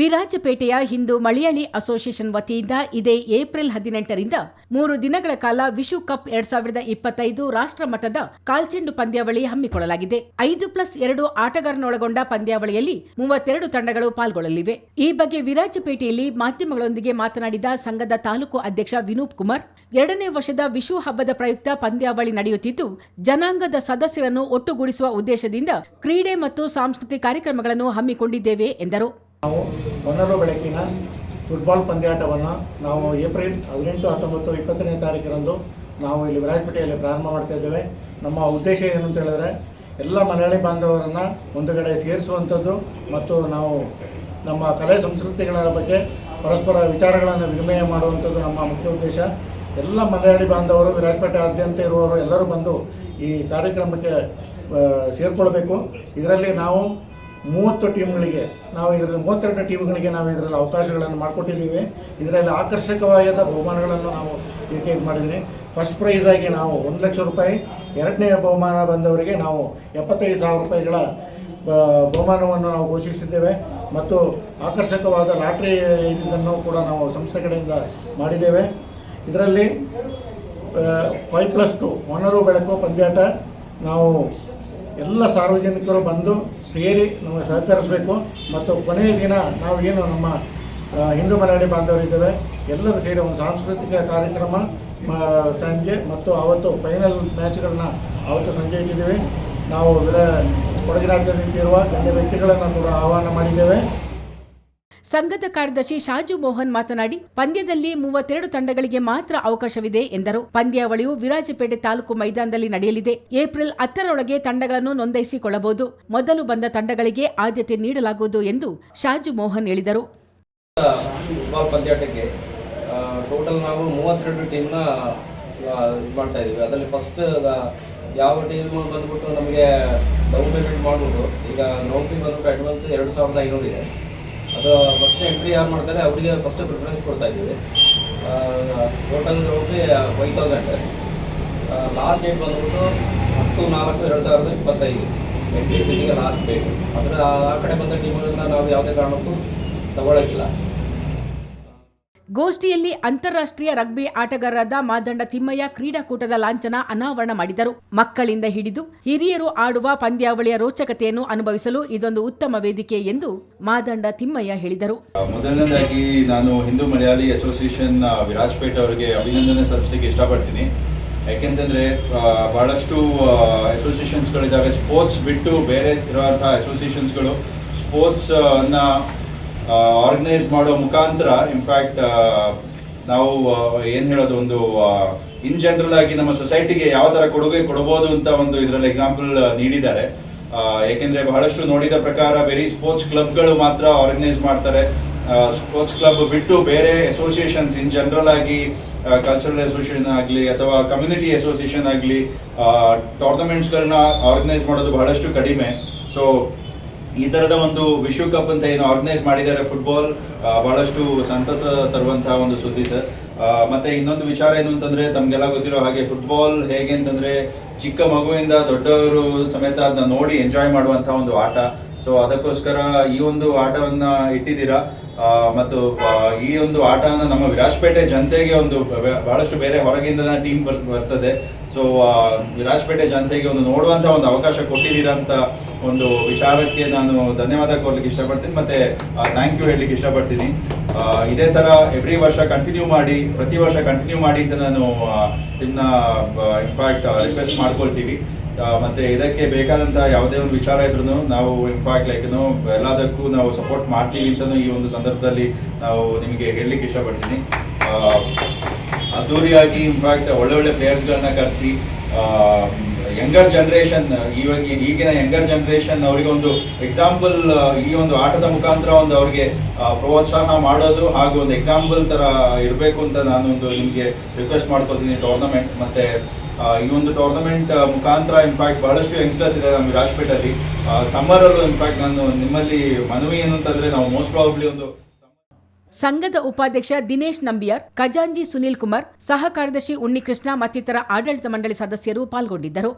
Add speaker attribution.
Speaker 1: ವಿರಾಜಪೇಟೆಯ Hindu ಮಳಿಯಳಿ association ವತಿಯಿಂದ ಇದೇ April ಹದಿನೆಂಟರಿಂದ ಮೂರು ದಿನಗಳ ಕಾಲ ವಿಶು ಕಪ್ ಎರಡ್ ಸಾವಿರದ ಇಪ್ಪತ್ತೈದು ರಾಷ್ಟ್ರ ಮಟ್ಟದ ಕಾಲ್ಚೆಂಡು ಪಂದ್ಯಾವಳಿ ಹಮ್ಮಿಕೊಳ್ಳಲಾಗಿದೆ. ಐದು ಪ್ಲಸ್ ಎರಡು ಆಟಗಾರನೊಳಗೊಂಡ ಪಂದ್ಯಾವಳಿಯಲ್ಲಿ ಮೂವತ್ತೆರಡು ತಂಡಗಳು ಪಾಲ್ಗೊಳ್ಳಲಿವೆ. ಈ ಬಗ್ಗೆ ವಿರಾಜಪೇಟೆಯಲ್ಲಿ ಮಾಧ್ಯಮಗಳೊಂದಿಗೆ ಮಾತನಾಡಿದ ಸಂಘದ ತಾಲೂಕು ಅಧ್ಯಕ್ಷ ವಿನೂಪ್ ಕುಮಾರ್, ಎರಡನೇ ವರ್ಷದ ವಿಶು ಹಬ್ಬದ ಪ್ರಯುಕ್ತ ಪಂದ್ಯಾವಳಿ ನಡೆಯುತ್ತಿದ್ದು, ಜನಾಂಗದ ಸದಸ್ಯರನ್ನು ಒಟ್ಟುಗೂಡಿಸುವ ಉದ್ದೇಶದಿಂದ ಕ್ರೀಡೆ ಮತ್ತು ಸಾಂಸ್ಕೃತಿಕ ಕಾರ್ಯಕ್ರಮಗಳನ್ನು ಹಮ್ಮಿಕೊಂಡಿದ್ದೇವೆ ಎಂದರು.
Speaker 2: ನಾವು ಹೊನ್ನರು ಬೆಳಕಿನ ಫುಟ್ಬಾಲ್ ಪಂದ್ಯಾಟವನ್ನು ನಾವು ಏಪ್ರಿಲ್ ಹದಿನೆಂಟು, ಹತ್ತೊಂಬತ್ತು, ಇಪ್ಪತ್ತನೇ ತಾರೀಕರಂದು ನಾವು ಇಲ್ಲಿ ವಿರಾಜಪೇಟೆಯಲ್ಲಿ ಪ್ರಾರಂಭ ಮಾಡ್ತಾ ಇದ್ದೇವೆ. ನಮ್ಮ ಉದ್ದೇಶ ಏನು ಅಂತ ಹೇಳಿದ್ರೆ, ಎಲ್ಲ ಮಲಯಾಳಿ ಬಾಂಧವರನ್ನು ಒಂದು ಕಡೆ ಸೇರಿಸುವಂಥದ್ದು ಮತ್ತು ನಾವು ನಮ್ಮ ಕಲೆ ಸಂಸ್ಕೃತಿಗಳ ಬಗ್ಗೆ ಪರಸ್ಪರ ವಿಚಾರಗಳನ್ನು ವಿನಿಮಯ ಮಾಡುವಂಥದ್ದು ನಮ್ಮ ಮುಖ್ಯ ಉದ್ದೇಶ. ಎಲ್ಲ ಮಲಯಾಳಿ ಬಾಂಧವರು ವಿರಾಜಪೇಟೆ ಆದ್ಯಂತ ಇರುವವರು ಎಲ್ಲರೂ ಬಂದು ಈ ಕಾರ್ಯಕ್ರಮಕ್ಕೆ ಸೇರಿಕೊಳ್ಬೇಕು. ಇದರಲ್ಲಿ ನಾವು ಮೂವತ್ತು ಟೀಮ್ಗಳಿಗೆ ನಾವು ಇದರಲ್ಲಿ ಮೂವತ್ತೆರಡು ಟೀಮ್ಗಳಿಗೆ ನಾವು ಇದರಲ್ಲಿ ಅವಕಾಶಗಳನ್ನು ಮಾಡಿಕೊಟ್ಟಿದ್ದೀವಿ. ಇದರಲ್ಲಿ ಆಕರ್ಷಕವಾದ ಬಹುಮಾನಗಳನ್ನು ನಾವು ಇದಕ್ಕೆ ಇದು ಮಾಡಿದ್ದೀನಿ ಫಸ್ಟ್ ಪ್ರೈಸ್ ಆಗಿ ನಾವು ಒಂದು ಲಕ್ಷ ರೂಪಾಯಿ, ಎರಡನೇ ಬಹುಮಾನ ಬಂದವರಿಗೆ ನಾವು ಎಪ್ಪತ್ತೈದು ಸಾವಿರ ರೂಪಾಯಿಗಳ ಬಹುಮಾನವನ್ನು ನಾವು ಘೋಷಿಸಿದ್ದೇವೆ. ಮತ್ತು ಆಕರ್ಷಕವಾದ ಲಾಟ್ರಿ ಇದನ್ನು ಕೂಡ ನಾವು ಸಂಸ್ಥೆ ಕಡೆಯಿಂದ ಮಾಡಿದ್ದೇವೆ. ಇದರಲ್ಲಿ ಫೈವ್ ಪ್ಲಸ್ ಟು ಒನರು ಬೆಳಕು, ಪಂದ್ಯಾಟ. ನಾವು ಎಲ್ಲ ಸಾರ್ವಜನಿಕರು ಬಂದು ಸೇರಿ ನಮಗೆ ಸಹಕರಿಸಬೇಕು. ಮತ್ತು ಕೊನೆಯ ದಿನ ನಾವು ಏನು ನಮ್ಮ ಹಿಂದೂ ಮಲಯಾಳಿ ಬಾಂಧವರಿದ್ದೇವೆ ಎಲ್ಲರೂ ಸೇರಿ ಒಂದು ಸಾಂಸ್ಕೃತಿಕ ಕಾರ್ಯಕ್ರಮ ಸಂಜೆ ಮತ್ತು ಅವತ್ತು ಫೈನಲ್ ಮ್ಯಾಚ್ಗಳನ್ನ ಅವತ್ತು ಸಂಜೆ ಇಟ್ಟಿದ್ದೀವಿ. ನಾವು ಇದರ ಕೊಡಗಿ ರಾಜ್ಯದಿಂದ ಇರುವ ಗಣ್ಯ ವ್ಯಕ್ತಿಗಳನ್ನು ಕೂಡ ಆಹ್ವಾನ ಮಾಡಿದ್ದೇವೆ.
Speaker 1: ಸಂಘದ ಕಾರ್ಯದರ್ಶಿ ಶಾಜು ಮೋಹನ್ ಮಾತನಾಡಿ, ಪಂದ್ಯದಲ್ಲಿ ಮೂವತ್ತೆರಡು ತಂಡಗಳಿಗೆ ಮಾತ್ರ ಅವಕಾಶವಿದೆ ಎಂದರು. ಪಂದ್ಯಾವಳಿಯು ವಿರಾಜಪೇಟೆ ತಾಲೂಕು ಮೈದಾನದಲ್ಲಿ ನಡೆಯಲಿದೆ. ಏಪ್ರಿಲ್ ಹತ್ತರೊಳಗೆ ತಂಡಗಳನ್ನು ನೋಂದಾಯಿಸಿಕೊಳ್ಳಬಹುದು. ಮೊದಲು ಬಂದ ತಂಡಗಳಿಗೆ ಆದ್ಯತೆ ನೀಡಲಾಗುವುದು ಎಂದು ಶಾಜು ಮೋಹನ್ ಹೇಳಿದರು.
Speaker 3: ಟೋಟಲ್ ನಾವು ಮೂವತ್ತೆರಡು ಟೀಮ್ನ ಮಾಡ್ತಾ ಇದ್ದೀವಿ. ಅದರಲ್ಲಿ ಫಸ್ಟ್ ಯಾವ ಟೀಮ್ ಬಂದ್ಬಿಟ್ಟು ನಮಗೆ ಡೌನ್ ಪೇಮೆಂಟ್ ಮಾಡ್ಬೋದು. ಈಗ ನೋಟಿ ಬಂದ್ಬಿಟ್ಟು ಅಡ್ವಾನ್ಸ್ ಎರಡು ಸಾವಿರದ ಐನೂರು ಇದೆ. ಅದು ಫಸ್ಟ್ ಎಂಟ್ರಿ ಯಾರು ಮಾಡ್ತಾರೆ, ಅವರಿಗೆ ಫಸ್ಟ್ ಪ್ರಿಫರೆನ್ಸ್ ಕೊಡ್ತಾ ಇದ್ದೀವಿ. Total fee five thousand last date ಬಂದ್ಬಿಟ್ಟು ಹತ್ತು, ನಾಲ್ಕು, ಎರಡು ಸಾವಿರದ ಇಪ್ಪತ್ತೈದು. ಎಂಟ್ರಿ ಫೀಸಿಗೆ ಲಾಸ್ಟ್ ಡೇಟ್ ಅಂದರೆ ಆ ಕಡೆ ಬಂದ ಟೀಮ್ಗಳನ್ನ ನಾವು ಯಾವುದೇ ಕಾರಣಕ್ಕೂ ತಗೊಳ್ಳೋಕ್ಕಿಲ್ಲ
Speaker 1: ಗೋಷ್ಠಿಯಲ್ಲಿ ಅಂತಾರಾಷ್ಟ್ರೀಯ ರಗ್ಬಿ ಆಟಗಾರರಾದ ಮಾದಂಡ ತಿಮ್ಮಯ್ಯ ಕ್ರೀಡಾಕೂಟದ ಲಾಂಛನ ಅನಾವರಣ ಮಾಡಿದರು. ಮಕ್ಕಳಿಂದ ಹಿಡಿದು ಹಿರಿಯರು ಆಡುವ ಪಂದ್ಯಾವಳಿಯ ರೋಚಕತೆಯನ್ನು ಅನುಭವಿಸಲು ಇದೊಂದು ಉತ್ತಮ ವೇದಿಕೆ ಎಂದು ಮಾದಂಡ ತಿಮ್ಮಯ್ಯ ಹೇಳಿದರು.
Speaker 4: ಮೊದಲನೇದಾಗಿ ನಾನು ಹಿಂದೂ ಮಲಯಾಳಿ ಅಸೋಸಿಯೇಷನ್ ವಿರಾಜ್ಪೇಟ್ ಅವರಿಗೆ ಅಭಿನಂದನೆ ಸಲ್ಲಿಸಲಿಕ್ಕೆ ಇಷ್ಟಪಡ್ತೀನಿ. ಯಾಕೆಂತಂದರೆ ಬಹಳಷ್ಟು ಅಸೋಸಿಯೇಷನ್ಸ್ಗಳಿದ್ದಾವೆ. ಸ್ಪೋರ್ಟ್ಸ್ ಬಿಟ್ಟು ಬೇರೆ ಇರುವಂತಹ ಅಸೋಸಿಯೇಷನ್ಸ್ಗಳು ಸ್ಪೋರ್ಟ್ಸ್ ಅನ್ನ ಆರ್ಗನೈಸ್ ಮಾಡೋ ಮುಖಾಂತರ ಇನ್ಫ್ಯಾಕ್ಟ್ ನಾವು ಏನು ಹೇಳೋದು, ಒಂದು ಇನ್ ಜನರಲ್ ಆಗಿ ನಮ್ಮ ಸೊಸೈಟಿಗೆ ಯಾವ ಥರ ಕೊಡುಗೆ ಕೊಡಬಹುದು ಅಂತ ಒಂದು ಇದರಲ್ಲಿ ಎಕ್ಸಾಂಪಲ್ ನೀಡಿದ್ದಾರೆ. ಏಕೆಂದ್ರೆ ಬಹಳಷ್ಟು ನೋಡಿದ ಪ್ರಕಾರ ಬೇರೆ ಸ್ಪೋರ್ಟ್ಸ್ ಕ್ಲಬ್ಗಳು ಮಾತ್ರ ಆರ್ಗನೈಸ್ ಮಾಡ್ತಾರೆ. ಸ್ಪೋರ್ಟ್ಸ್ ಕ್ಲಬ್ ಬಿಟ್ಟು ಬೇರೆ ಅಸೋಸಿಯೇಷನ್ಸ್ ಇನ್ ಜನರಲ್ ಆಗಿ ಕಲ್ಚರಲ್ ಅಸೋಸಿಯೇಷನ್ ಆಗಲಿ ಅಥವಾ ಕಮ್ಯುನಿಟಿ ಅಸೋಸಿಯೇಷನ್ ಆಗಲಿ ಟೂರ್ನಮೆಂಟ್ಸ್ಗಳನ್ನ ಆರ್ಗನೈಸ್ ಮಾಡೋದು ಬಹಳಷ್ಟು ಕಡಿಮೆ. ಸೊ ಈ ತರದ ಒಂದು ವಿಶ್ವಕಪ್ ಅಂತ ಏನು ಆರ್ಗನೈಸ್ ಮಾಡಿದ್ದಾರೆ ಫುಟ್ಬಾಲ್ ಬಹಳಷ್ಟು ಸಂತಸ ತರುವಂತಹ ಒಂದು ಸುದ್ದಿ ಸರ್. ಮತ್ತೆ ಇನ್ನೊಂದು ವಿಚಾರ ಏನು ಅಂತಂದ್ರೆ ತಮ್ಗೆಲ್ಲ ಗೊತ್ತಿರೋ ಹಾಗೆ ಫುಟ್ಬಾಲ್ ಹೇಗೆ ಅಂತಂದ್ರೆ ಚಿಕ್ಕ ಮಗುವಿಂದ ದೊಡ್ಡವರು ಸಮೇತ ಅದನ್ನ ನೋಡಿ ಎಂಜಾಯ್ ಮಾಡುವಂತಹ ಒಂದು ಆಟ. ಸೊ ಅದಕ್ಕೋಸ್ಕರ ಈ ಒಂದು ಆಟವನ್ನ ಇಟ್ಟಿದ್ದೀರಾ? ಮತ್ತು ಈ ಒಂದು ಆಟವನ್ನ ನಮ್ಮ ವಿರಾಜಪೇಟೆ ಜನತೆಗೆ ಒಂದು ಬಹಳಷ್ಟು ಬೇರೆ ಹೊರಗಿಂದ ಟೀಮ್ ಬರ್ತದೆ. ಸೊ ವಿರಾಜಪೇಟೆ ಜನತೆಗೆ ಒಂದು ನೋಡುವಂತ ಒಂದು ಅವಕಾಶ ಕೊಟ್ಟಿದ್ದೀರಾ ಅಂತ ಒಂದು ವಿಚಾರಕ್ಕೆ ನಾನು ಧನ್ಯವಾದ ಕೊಡ್ಲಿಕ್ಕೆ ಇಷ್ಟಪಡ್ತೀನಿ, ಮತ್ತೆ ಥ್ಯಾಂಕ್ ಯು ಹೇಳಲಿಕ್ಕೆ ಇಷ್ಟಪಡ್ತೀನಿ. ಇದೇ ತರ ಎವ್ರಿ ವರ್ಷ ಕಂಟಿನ್ಯೂ ಮಾಡಿ, ಪ್ರತಿ ವರ್ಷ ಕಂಟಿನ್ಯೂ ಮಾಡಿ ಅಂತ ನಾನು ನಿಮ್ಮನ್ನ ಇನ್ಫ್ಯಾಕ್ಟ್ ರಿಕ್ವೆಸ್ಟ್ ಮಾಡ್ಕೊಳ್ತೀವಿ. ಮತ್ತೆ ಇದಕ್ಕೆ ಬೇಕಾದಂತಹ ಯಾವುದೇ ಒಂದು ವಿಚಾರ ಇದ್ರೂ ನಾವು ಇನ್ಫ್ಯಾಕ್ಟ್ ಲೈಕ್ ಎಲ್ಲದಕ್ಕೂ ನಾವು ಸಪೋರ್ಟ್ ಮಾಡ್ತೀವಿ ಅಂತಲೂ ಈ ಒಂದು ಸಂದರ್ಭದಲ್ಲಿ ನಾವು ನಿಮಗೆ ಹೇಳಲಿಕ್ಕೆ ಇಷ್ಟಪಡ್ತೀನಿ. ಅದ್ದೂರಿಯಾಗಿ ಇನ್ಫ್ಯಾಕ್ಟ್ ಒಳ್ಳೆ ಒಳ್ಳೆ ಪ್ಲೇಯರ್ಸ್ಗಳನ್ನ ಕರೆಸಿ ಯಂಗರ್ ಜನ್ರೇಷನ್ ಇವಾಗ ಈಗಿನ ಯಂಗರ್ ಜನ್ರೇಷನ್ ಅವರಿಗೆ ಒಂದು ಎಕ್ಸಾಂಪಲ್ ಈ ಒಂದು ಆಟದ ಮುಖಾಂತರ ಒಂದು ಅವ್ರಿಗೆ ಪ್ರೋತ್ಸಾಹ ಮಾಡೋದು ಹಾಗೂ ಒಂದು ಎಕ್ಸಾಂಪಲ್ ತರ ಇರಬೇಕು ಅಂತ ನಾನು ಒಂದು ನಿಮಗೆ ರಿಕ್ವೆಸ್ಟ್ ಮಾಡ್ಕೊತೀನಿ ಟೂರ್ನಮೆಂಟ್ ಮತ್ತೆ ಈ ಒಂದು ಟೂರ್ನಮೆಂಟ್ ಮುಖಾಂತರ ಇನ್ಫ್ಯಾಕ್ಟ್ ಬಹಳಷ್ಟು ಯಂಗ್ಸ್ಟರ್ಸ್ ಇದೆ ನಮ್ಮ ರಾಜ್ಪೇಟಲ್ಲಿ ಸಮ್ಮರಲ್ಲೂ ಇನ್ಫ್ಯಾಕ್ಟ್ ನಾನು ನಿಮ್ಮಲ್ಲಿ ಮನವಿ ಏನು ಅಂತಂದ್ರೆ ನಾವು ಮೋಸ್ಟ್ ಪ್ರಾಬಬ್ಲಿ ಒಂದು
Speaker 1: ಸಂಘದ ಉಪಾಧ್ಯಕ್ಷ ದಿನೇಶ್ ನಂಬಿಯಾರ್, ಖಜಾಂಜಿ ಸುನೀಲ್ ಕುಮಾರ್, ಸಹ ಕಾರ್ಯದರ್ಶಿ ಉನ್ನಿಕೃಷ್ಣ ಮತ್ತಿತರ ಆಡಳಿತ ಮಂಡಳಿ ಸದಸ್ಯರು ಪಾಲ್ಗೊಂಡಿದ್ದರು.